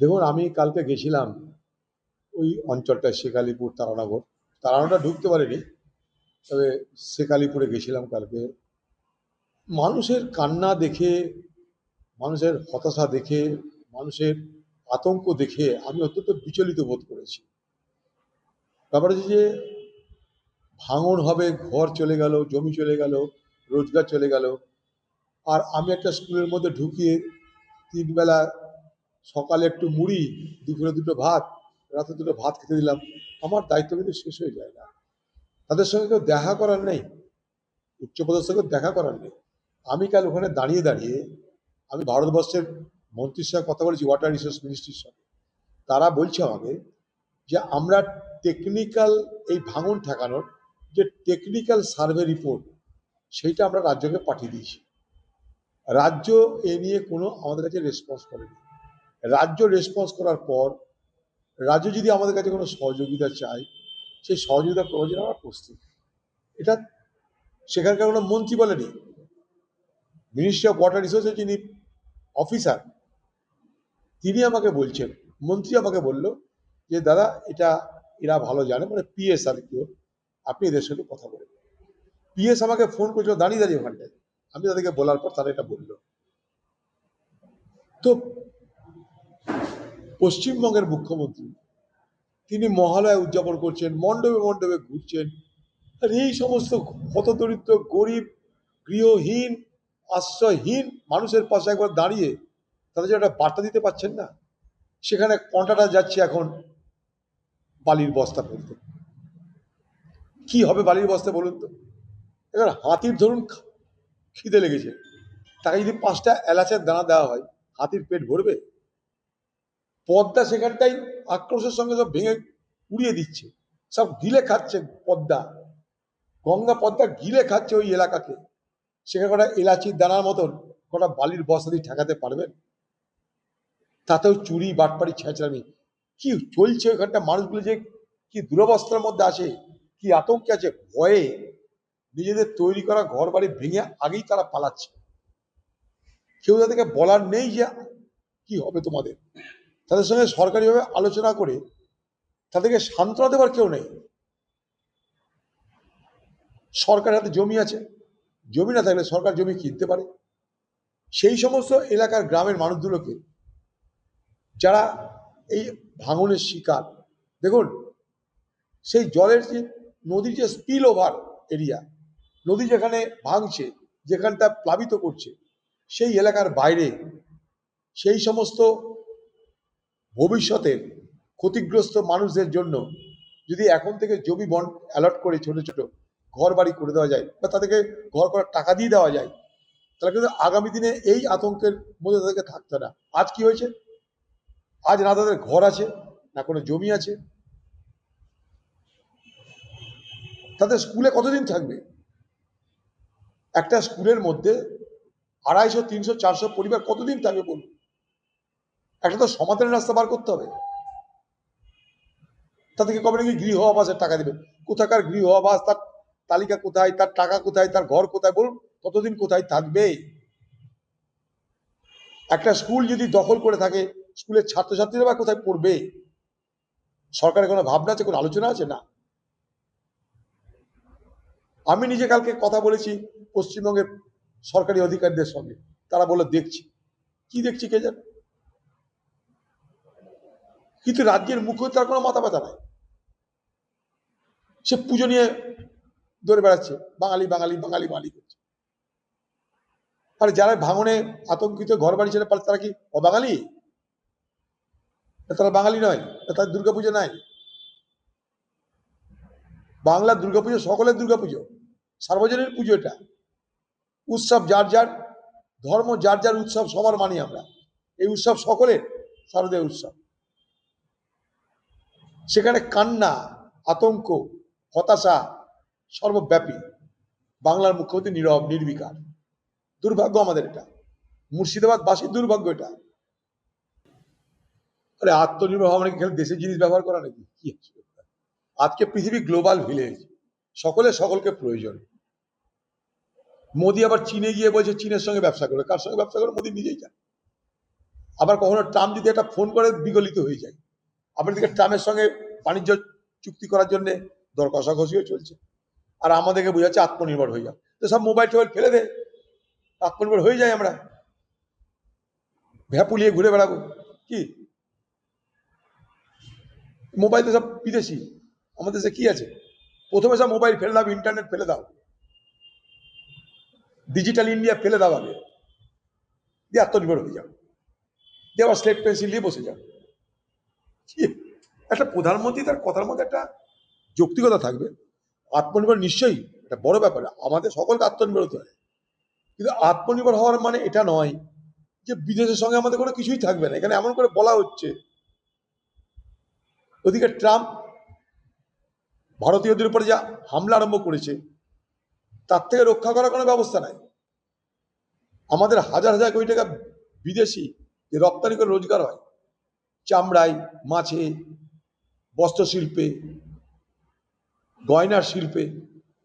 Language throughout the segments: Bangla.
দেখুন, আমি কালকে গেছিলাম ওই অঞ্চলটায় শেখালিপুর তারানগর। তারানগরটা ঢুকতে পারিনি, তবে শেখালিপুরে গেছিলাম কালকে। মানুষের কান্না দেখে, মানুষের হতাশা দেখে, মানুষের আতঙ্ক দেখে আমি অত্যন্ত বিচলিত বোধ করেছি। ব্যাপার হচ্ছে যে, ভাঙন হবে, ঘর চলে গেল, জমি চলে গেল, রোজগার চলে গেল। আর আমি একটা স্কুলের মধ্যে ঢুকিয়ে তিনবেলা সকালে একটু মুড়ি, দুপুরে দুটো ভাত, রাতে দুটো ভাত খেতে দিলাম। আমার দায়িত্ব কিন্তু শেষ হয়ে যায় না। তাদের সঙ্গে কেউ দেখা করার নেই। উচ্চপদস্থ কেউ দেখা করার নেই। আমি কাল ওখানে দাঁড়িয়ে দাঁড়িয়ে আমি ভারতবর্ষের মন্ত্রীর সঙ্গে কথা বলেছি ওয়াটার রিসোর্স মিনিস্ট্রির সঙ্গে। তারা বলছে আমাকে যে, আমরা টেকনিক্যাল এই ভাঙন ঠেকানোর যে টেকনিক্যাল সার্ভে রিপোর্ট সেইটা আমরা রাজ্যকে পাঠিয়ে দিয়েছি। রাজ্য এ নিয়ে কোনো আমাদের কাছে রেসপন্স করেনি। রাজ্য রেসপন্স করার পর রাজ্য যদি আমাদের কাছে কোনো সহযোগিতা চায় সেই সহযোগিতা করার জন্য আমরা প্রস্তুত। এটা সেখানকার কোনো মন্ত্রী বলেনি। মিনিস্ট্রি অফ ওয়াটার রিসোর্সের যিনি অফিসার তিনি আমাকে বলছেন মন্ত্রী আমাকে বলল যে দাদা এটা এরা ভালো জানে মানে পিএস আর কি ওর, আপনি এদের সাথে কথা বলেন। পিএস আমাকে ফোন করেছিল দাঁড়িয়ে দাঁড়িয়ে ওখানটায়। আমি তাদেরকে বলার পর তারা এটা বলল। তো পশ্চিমবঙ্গের মুখ্যমন্ত্রী। তিনি মহালয়া উদযাপন করছেন, মণ্ডপে মণ্ডপে ঘুরছেন। আর এই সমস্ত হতদরিদ্র গরিব, গৃহহীন, আশ্রয়হীন মানুষের পাশে একবার দাঁড়িয়ে তাদের একটা বার্তা দিতে পারছেন না, সেখানে কন্টাটা যাচ্ছে এখন বালির বস্তা ফেলতে কি হবে বালির বস্তা বলুন তো? এবার হাতির ধরুন খিদে লেগেছে। তাকে যদি পাঁচটা এলাচের দানা দেওয়া হয়, হাতির পেট ভরবে? পদ্মা সেখানটাই আক্রোশের সঙ্গে সব ভেঙে উড়িয়ে দিচ্ছে। সব গিলে খাচ্ছে পদ্মা। গঙ্গা পদ্মা গিলে খাচ্ছে ওই এলাকাকে। সেখানে কটা এলাচির দানার মতন কটা বালির বস্তা দিয়ে ঠেকাতে পারবেন? তাতেও চুরি, বাটপাড়ি, ছেঁচড়ামি। কি চলছে ওখানটা? মানুষগুলো যে কি দুরবস্থার মধ্যে আছে, কি আতঙ্কে আছে, ভয়ে নিজেদের তৈরি করা ঘর বাড়ি ভেঙে আগেই তারা পালাচ্ছে। কেউ তাদেরকে বলার নেই যে কি হবে তোমাদের। তাদের সঙ্গে সরকারিভাবে আলোচনা করে তাদেরকে সান্ত্বনা দেওয়ার কেউ নেই। সরকারের হাতে জমি আছে। জমি না থাকলে সরকার জমি কিনতে পারে। সেই সমস্ত এলাকার গ্রামের মানুষগুলোকে যারা এই ভাঙনের শিকার, দেখুন, সেই জলের যে নদীর যে স্পিল ওভার এরিয়া নদী যেখানে ভাঙছে, যেখানটা প্লাবিত করছে, সেই এলাকার বাইরে সেই সমস্ত ভবিষ্যতের ক্ষতিগ্রস্ত মানুষদের জন্য যদি এখন থেকে জমি বন অ্যালট করে ছোট ছোট ঘর বাড়ি করে দেওয়া যায় বা তাদেরকে ঘর করার টাকা দিয়ে দেওয়া যায়, তাহলে কিন্তু আগামী দিনে এই আতঙ্কের মধ্যে তাদেরকে থাকতে না। আজ কি হয়েছে? আজ না তাদের ঘর আছে, না কোনো জমি আছে। তাদের স্কুলে কতদিন থাকবে? একটা স্কুলের মধ্যে আড়াইশো, তিনশো, চারশো পরিবার কতদিন থাকবে বলুন? একটা তো সমাধানের রাস্তা বার করতে হবে। তাদেরকে কবে নাকি গৃহ আবাসের টাকা দেবে? কোথাকার গৃহ আবাস? তার তালিকা কোথায়? তার টাকা কোথায়? তার ঘর কোথায়? বলুন কতদিন কোথায় থাকবে? একটা স্কুল যদি দখল করে থাকে, স্কুলের ছাত্রছাত্রীরা বা কোথায় পড়বে? সরকারের কোনো ভাবনা আছে, কোনো আলোচনা আছে? না। আমি নিজে কালকে কথা বলেছি পশ্চিমবঙ্গের সরকারি অধিকারীদের সঙ্গে। তারা বলে দেখছি। কি দেখছি কে জানে? কিন্তু রাজ্যের মুখ্য তার কোনো মাথা ব্যথা নাই। সে পুজো নিয়ে দৌড়ে বেড়াচ্ছে, বাঙালি বাঙালি বাঙালি বাঙালি করছে। আর যারা ভাঙনে আতঙ্কিত ঘর বাড়ি ছেড়ে পারে তারা কি অবাঙালি? তারা বাঙালি নয় তার দুর্গাপুজো নাই। বাংলার দুর্গাপুজো সকলের দুর্গাপুজো, সার্বজনীন পুজো এটা। উৎসব যার যার, ধর্ম যার যার উৎসব, সবার মানি আমরা। এই উৎসব সকলের, শারদীয় উৎসব। সেখানে কান্না, আতঙ্ক, হতাশা সর্বব্যাপী বাংলার মুখ্যমন্ত্রী নীরব, নির্বিকার। দুর্ভাগ্য আমাদের এটা। মুর্শিদাবাদবাসীর দুর্ভাগ্য এটা। আরে আত্মনির্ভর হওয়া মানে দেশের জিনিস ব্যবহার করা নাকি? কি আজকে পৃথিবী গ্লোবাল ভিলেজ। সকলে সকলকে প্রয়োজন। মোদি আবার চীনে গিয়ে বলছে চীনের সঙ্গে ব্যবসা করে। কার সঙ্গে ব্যবসা করে? মোদি নিজেই জানে আবার কখনো ট্রাম্প যদি একটা ফোন করে বিগলিত হয়ে যায়। আপনার দিকে ট্রাম্পের সঙ্গে বাণিজ্য চুক্তি করার জন্য দর কষাকষিও চলছে। আর আমাদেরকে বোঝাচ্ছে আত্মনির্ভর হয়ে যাও। তো সব মোবাইল টোবাইল ফেলে দে। আত্মনির্ভর হয়ে যায় আমরা। ভ্যাপুলিয়ে ঘুরে বেড়াবো। কি? মোবাইল তো সব বিদেশি। আমাদের দেশে কি আছে? প্রথমে সব মোবাইল ফেলে দাও, ইন্টারনেট ফেলে দাও। ডিজিটাল ইন্ডিয়া ফেলে দাও আগে। দিয়ে আত্মনির্ভর হয়ে যাও। দিয়ে আবার স্লেট পেন্সিল নিয়ে বসে যাও? একটা প্রধানমন্ত্রী তার কথার মধ্যে একটা যৌক্তিকতা থাকবে। আত্মনির্ভর নিশ্চয়ই এটা বড় ব্যাপার। আমাদের সকলকে আত্মনির্ভর হতে হয় কিন্তু আত্মনির্ভর হওয়ার মানে এটা নয় যে বিদেশের সঙ্গে আমাদের কোনো কিছুই থাকবে না। এখানে এমন করে বলা হচ্ছে। ওদিকে ট্রাম্প ভারতীয়দের উপরে যা হামলা আরম্ভ করেছে, তার থেকে রক্ষা করার কোনো ব্যবস্থা নাই। আমাদের হাজার হাজার কোটি টাকা বিদেশি যে রপ্তানি করে রোজগার হয় চামড়ায়, মাছে, বস্ত্রশিল্পে, গয়নার শিল্পে,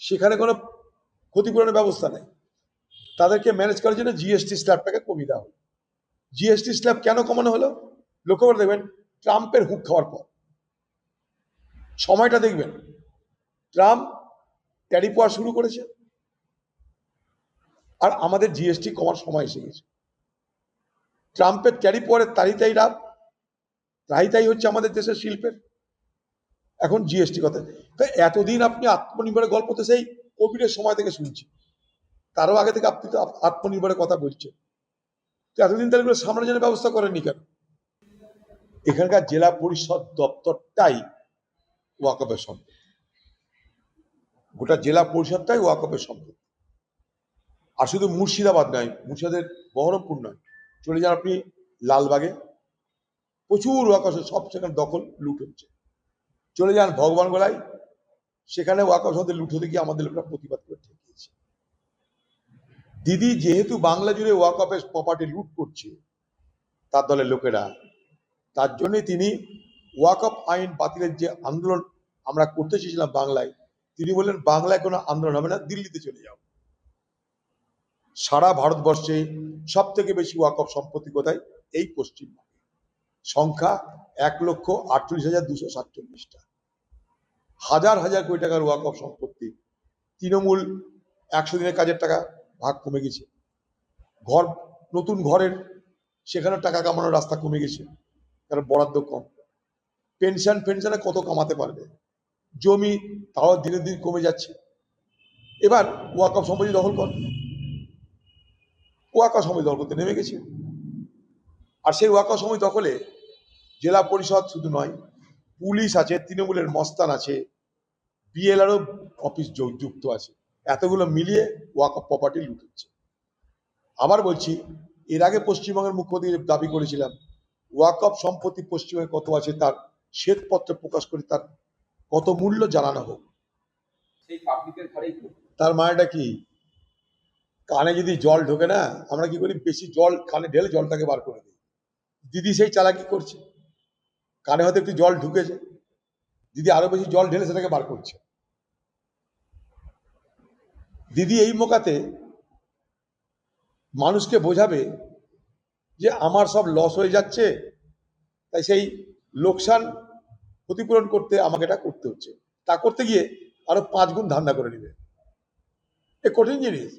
সেখানে কোনো ক্ষতিপূরণের ব্যবস্থা নেই। তাদেরকে ম্যানেজ করার জন্য জিএসটি স্ল্যাবটাকে কমিয়ে দেওয়া হলো। জিএসটি স্ল্যাব কেন কমানো হলো? লক্ষ্য করে দেখবেন, ট্রাম্পের হুক খাওয়ার পর। সময়টা দেখবেন, ট্রাম্প ট্যারিফ হওয়া শুরু করেছে। আর আমাদের জিএসটি কমার সময় এসে গেছে। ট্রাম্পের ট্যারিফ পরে তাই তাই তাই তাই হচ্ছে আমাদের দেশের শিল্পের। এখন জিএসটি কথা। তো এতদিন আপনি আত্মনির্ভরের গল্প তো সেই কোভিডের সময় থেকে শুনছি। তারও আগে থেকে আপনি তো আত্মনির্ভরের কথা বলছেন। তো এতদিন তাহলে এগুলো জন্য ব্যবস্থা করেননি কেন? এখানকার জেলা পরিষদ দপ্তরটাই ওয়াকফের সম্পত্তি গোটা জেলা পরিষদটাই ওয়াকফের সম্পত্তি আর শুধু মুর্শিদাবাদ নয়, মুর্শিদাবাদের বহরমপুর নয়। চলে যান আপনি লালবাগে। প্রচুর ওয়াকফ সব সেখানে দখল, লুট হচ্ছে। চলে যান ভগবান গোলায়, সেখানে ওয়াকফ সম্পত্তি লুট হতে গিয়ে আমাদের লোকরা প্রতিবাদ করে ঠেকিয়েছে। দিদি, যেহেতু বাংলা জুড়ে ওয়াকফের প্রপার্টি লুট করছে, তার দলের লোকেরা, তার জন্যই তিনি ওয়াকফ আইন বাতিলের যে আন্দোলন আমরা করতে চেয়েছিলাম বাংলায়, তিনি বললেন, বাংলায় কোনো আন্দোলন হবে না, দিল্লিতে চলে যাও। সারা ভারতবর্ষে সব থেকে বেশি ওয়াকফ সম্পত্তি কোথায় এই পশ্চিমবঙ্গে। সংখ্যা এক লক্ষ আটচল্লিশ হাজার দুশো সাতচল্লিশটা। হাজার হাজার কোটি টাকার ওয়াকফ সম্পত্তি। তৃণমূল একশো দিনের কাজের টাকা ভাগ কমে গেছে। ঘর, নতুন ঘরের সেখানে টাকা কামানোর রাস্তা কমে গেছে। কারণ বরাদ্দ কম। পেনশন, পেনশনে কত কামাতে পারবে? জমি তাও দিনের দিন কমে যাচ্ছে। এবার ওয়াকফ সম্পত্তি দখল কর। ওয়াকফ সম্পত্তি দখল করতে নেমে গেছে। আর সেই ওয়াকফ সম্পত্তি দখলে জেলা পরিষদ শুধু নয় পুলিশ আছে তৃণমূলের মস্তান আছে বিএলআরও অফিস যুক্ত আছে। এতগুলো মিলিয়ে ওয়াকফ প্রপার্টি লুট হচ্ছে। আবার বলছি এর আগে পশ্চিমবঙ্গের মুখ্যমন্ত্রী দাবি করেছিলাম ওয়াকফ সম্পত্তি পশ্চিমবঙ্গে কত আছে তার শ্বেতপত্র প্রকাশ করে তার কত মূল্য জানানো হোক। তার মানেটা কি? কানে যদি জল ঢোকে না আমরা কি করি? বেশি জল কানে ঢেলে জলটাকে বার করে দিই। দিদি সেই চালাকি করছে। কানে হয়তো একটু জল ঢুকেছে। দিদি আরও বেশি জল ঢেলে সেটাকে বার করছে। দিদি এই মোকাতে মানুষকে বোঝাবে যে আমার সব লস হয়ে যাচ্ছে, তাই সেই লোকসান ক্ষতিপূরণ করতে আমাকে এটা করতে হচ্ছে। তা করতে গিয়ে আরও পাঁচ গুণ ধান্দা করে নিবে। এ কঠিন জিনিস।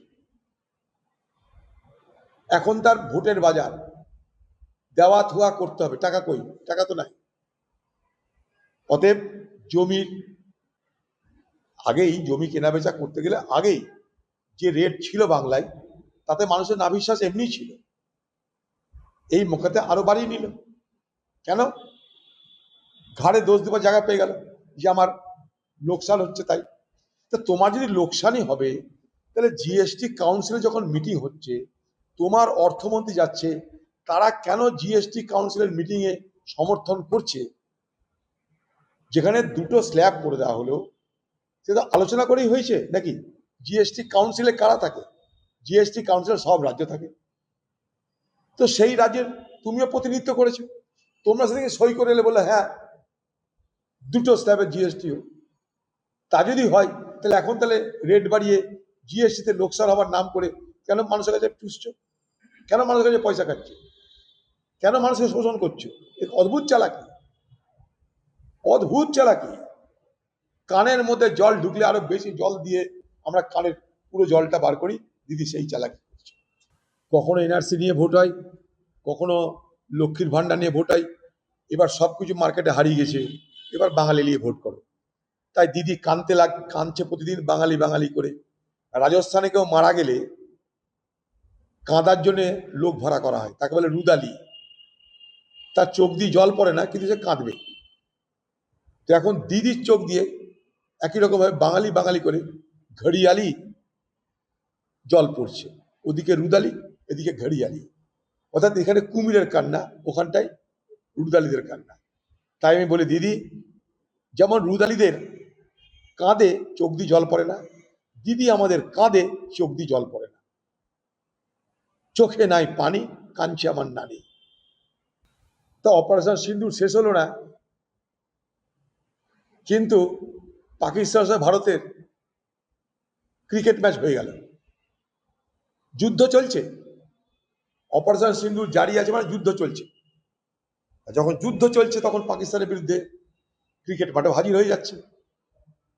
এখন তার ভোটের বাজার দেওয়া থুয়া করতে হবে। টাকা কই? টাকা তো নাই। অতএব জমির আগেই জমি কেনা বেচা করতে গেলে আগেই যে রেট ছিল বাংলায়, তাতে মানুষের নাভিশ্বাস এমনিই ছিল। এই মোকাতে আরও বাড়িয়ে নিল। কেন? ঘাড়ে দোষ দেবার জায়গা পেয়ে গেল যে আমার লোকসান হচ্ছে তাই। তা তোমার যদি লোকসানই হবে, তাহলে জিএসটি কাউন্সিলে যখন মিটিং হচ্ছে, তোমার অর্থমন্ত্রী যাচ্ছে, তারা কেন জিএসটি কাউন্সিলের মিটিংয়ে সমর্থন করছে? যেখানে দুটো স্ল্যাব করে দেওয়া হলো সেটা আলোচনা করেই হয়েছে নাকি? জিএসটি কাউন্সিলে কারা থাকে? জিএসটি কাউন্সিলে সব রাজ্য থাকে। তো সেই রাজ্যের তুমিও প্রতিনিধিত্ব করেছ। তোমরা সেদিকে সই করে এলে বলে হ্যাঁ দুটো স্ল্যাবের জিএসটি হোক। তা যদি হয়, তাহলে এখন তাহলে রেট বাড়িয়ে জিএসটিতে লোকসান হওয়ার নাম করে কেন মানুষের কাছে টুসছ কেন মানুষের কাছে পয়সা খাচ্ছে? কেন মানুষকে শোষণ করছ? এক অদ্ভুত চালাকি। অদ্ভুত চালাকি কানের মধ্যে জল ঢুকলে আরও বেশি জল দিয়ে আমরা কানের পুরো জলটা বার করি, দিদি সেই চালাকি কখনো এনআরসি নিয়ে ভোট হয়, কখনো লক্ষ্মীর ভাণ্ডার নিয়ে ভোট হয়, এবার সব কিছু মার্কেটে হারিয়ে গেছে, এবার বাঙালি নিয়ে ভোট করো। তাই দিদি কানতে লাগ, কাঁদছে প্রতিদিন বাঙালি বাঙালি করে। রাজস্থানে কেউ মারা গেলে কাঁদার জন্য লোক ভরা করা হয়, তাকে বলে রুদালি। তার চোখ দিয়ে জল পড়ে না, কিন্তু সে কাঁদবে। তো এখন দিদির চোখ দিয়ে একই রকমভাবে বাঙালি বাঙালি করে ঘড়িয়ালি জল পড়ছে। ওদিকে রুদালি, এদিকে ঘড়িয়ালি। অর্থাৎ এখানে কুমিরের কান্না, ওখানটায় রুদালিদের কান্না। তাই আমি বলি, দিদি, যেমন রুদালিদের কাঁদে চোখ দিয়ে জল পড়ে না, দিদি আমাদের কাঁদে চোখ দিয়ে জল পড়ে না। চোখে নাই পানি, কাঞ্চে আমার নানি। তা অপারেশন সিন্দুর শেষ হলো না কিন্তু পাকিস্তান ভারতের ক্রিকেট ম্যাচ হয়ে গেল। যুদ্ধ চলছে। অপারেশন সিন্দুর জারি আছে মানে যুদ্ধ চলছে। যখন যুদ্ধ চলছে তখন পাকিস্তানের বিরুদ্ধে ক্রিকেট মাঠে হাজির হয়ে যাচ্ছে।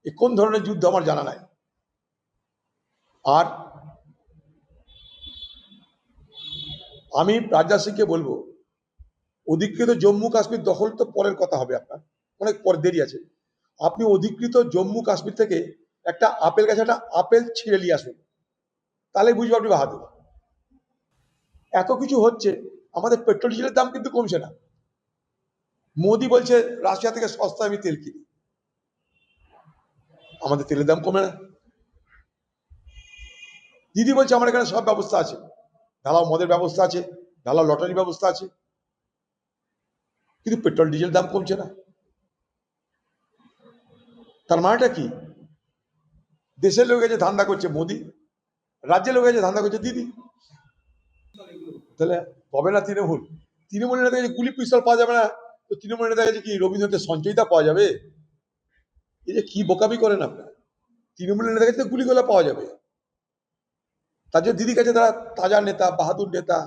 এ কোন ধরনের যুদ্ধ আমার জানা নাই। আর আমি রাজা সিংকে বলব, অধিকৃত জম্মু কাশ্মীর দখল তো পরের কথা হবে আপনার। অনেক পর দেরি আছে। আপনি অধিকৃত জম্মু কাশ্মীর থেকে একটা আপেল গাছে একটা আপেল ছিঁড়ে নিয়ে আসুন। তাহলে বুঝব আপনি বাহাদুর। এত কিছু হচ্ছে, আমাদের পেট্রোল ডিজেলের দাম কিন্তু কমছে না। মোদি বলছে, রাশিয়া থেকে সস্তা আমি তেল কিনি। আমাদের তেলের দাম কমে না। দিদি বলছে, আমার এখানে সব ব্যবস্থা আছে। ঢালাও মদের ব্যবস্থা আছে, ঢালাও লটারি ব্যবস্থা আছে। কিন্তু পেট্রোল ডিজেল দাম কমছে না। তার মানেটা কি? দেশের লোক এসে ধান্দা করছে মোদি, রাজ্যের লোক এসে ধান্দা করছে দিদি। তাহলে হবে না তৃণমূল? তৃণমূলের নেতা কাছে গুলি পিস্তল পাওয়া যাবে না। তো তৃণমূল নেতা কাছে কি রবীন্দ্রনাথের সঞ্চয়িতা পাওয়া যাবে? এই যে কি বোকামি করেন আপনারা? তৃণমূলের নেতা কাছে তো গুলিগুলো পাওয়া যাবে। তার জন্য দিদির কাছে তারা তাজা নেতা, বাহাদুর নেতা,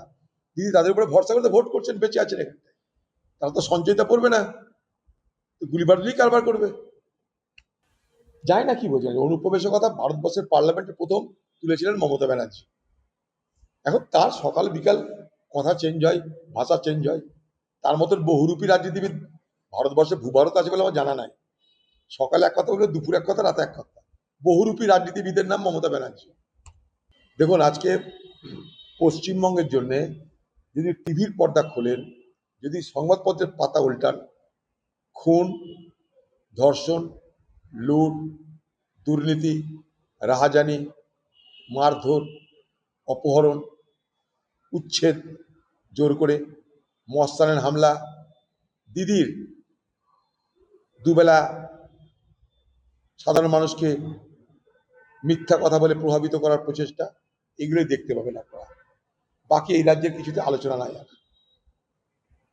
দিদি তাদের উপরে ভরসা করে ভোট করছেন, বেঁচে আছেন এখানটায় তারা তো সঞ্চয়িতা পড়বে না। গুলি বারুদই কারবার করবে। যায় না কি বোঝেন অনুপ্রবেশের কথা ভারতবর্ষের পার্লামেন্টে প্রথম তুলেছিলেন মমতা ব্যানার্জি। এখন তার সকাল বিকাল কথা চেঞ্জ হয়, ভাষা চেঞ্জ হয়। তার মতন বহুরূপী রাজনীতিবিদ ভারতবর্ষে ভূভারত আছে বলে আমার জানা নাই। সকালে এক কথা বলবে দুপুর এক কথা, রাতে এক কথা। বহুরূপী রাজনীতিবিদের নাম মমতা ব্যানার্জি। দেখুন, আজকে পশ্চিমবঙ্গের জন্যে যদি টিভির পর্দা খোলেন, যদি সংবাদপত্রের পাতা উল্টান, খুন, ধর্ষণ লুট, দুর্নীতি, রাহাজানি, মারধর, অপহরণ, উচ্ছেদ, জোর করে মস্তানের হামলা, দিদির দুবেলা সাধারণ মানুষকে মিথ্যা কথা বলে প্রভাবিত করার প্রচেষ্টা, এগুলোই দেখতে পাবেন আপনারা। বাকি এই রাজ্যের কিছুতে আলোচনা নাই আর।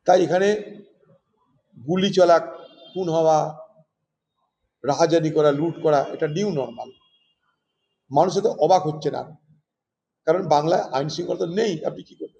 তাই এখানে গুলি চলা খুন হওয়া রাহাজানি করা, লুট করা, এটা নিউ নর্মাল মানুষ তো অবাক হচ্ছে না কারণ বাংলায় আইন শৃঙ্খলা তো নেই, আপনি কি করবেন?